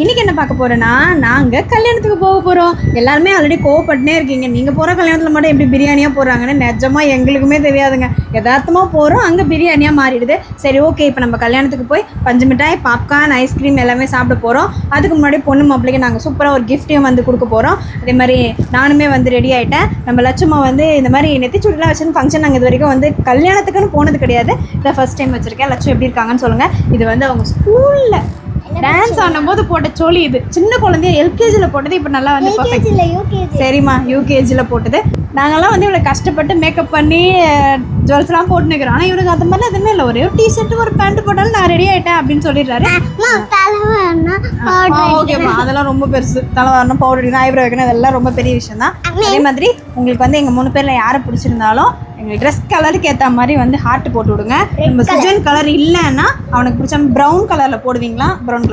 இன்னைக்கு என்ன பார்க்க போகிறேன்னா நாங்க கல்யாணத்துக்கு போக போறோம். எல்லாருமே ஆல்ரெடி கோவப்பட்டுனே இருக்கீங்க. நீங்க போற கல்யாணத்துல மட்டும் எப்படி பிரியாணியா போடுறாங்கன்னு நிஜமா எங்களுக்குமே தெரியாதுங்க. யதார்த்தமா போறோம். அங்க பிரியாணியா மாறிடுது. சரி ஓகே இப்போ நம்ம கல்யாணத்துக்கு போய் பஞ்சு மிட்டாய் பாப்கார்ன் ஐஸ்கிரீம் எல்லாமே சாப்பிட போறோம். அதுக்கு முன்னாடி பொண்ணு மாப்பிள்ளைக்கு நாங்க சூப்பரா ஒரு கிஃப்ட்டையும் வந்து கொடுக்க போறோம். அதே மாதிரி நானுமே வந்து ரெடி ஆயிட்டேன். நம்ம லட்சுமா வந்து இந்த மாதிரி நெத்திச்சுடிலாம் வச்சு ஃபங்க்ஷன் நாங்கள் இது வரைக்கும் வந்து கல்யாணத்துக்குன்னு போனது கிடையாது. இதை ஃபர்ஸ்ட் டைம் வச்சிருக்கேன். லட்சம் எப்படி இருக்காங்கன்னு சொல்லுங்க. இது வந்து அவங்க ஸ்கூலில் டான்ஸ் ஆடும்போது போட்ட சோழி இது. சின்ன குழந்தைய எல்கேஜியில் போட்டது இப்போ நல்லா வந்து சரிம்மா யூகேஜியில் போட்டது. நாங்கெல்லாம் வந்து இவ்வளோ கஷ்டப்பட்டு மேக்கப் பண்ணி ஜுவல்ஸ்லாம் போட்டு நிற்கிறோம் ஆனால் இவனுக்கு அந்த மாதிரிலாம் எதுவுமே இல்லை. ஒரே டிஷர்ட் ஒரு பேண்ட் போட்டாலும் நான் ரெடி ஆயிட்டேன் அப்படின்னு சொல்லிடுறாரு. ஓகேம்மா அதெல்லாம் ரொம்ப பெருசு. தலை வரணும் பவுடர் ஐப்ரோ வைக்கணும் இதெல்லாம் ரொம்ப பெரிய விஷயம் தான். அதே மாதிரி உங்களுக்கு வந்து எங்கள் மூணு பேரில் யாரை பிடிச்சிருந்தாலும் எங்களுக்கு ட்ரெஸ் கலருக்கு ஏற்ற மாதிரி வந்து ஹார்ட் போட்டு விடுங்க. நம்ம சுஜன் கலர் இல்லைன்னா அவனுக்கு பிடிச்ச ப்ரௌன் கலரில் போடுவீங்களா? ப்ரௌன்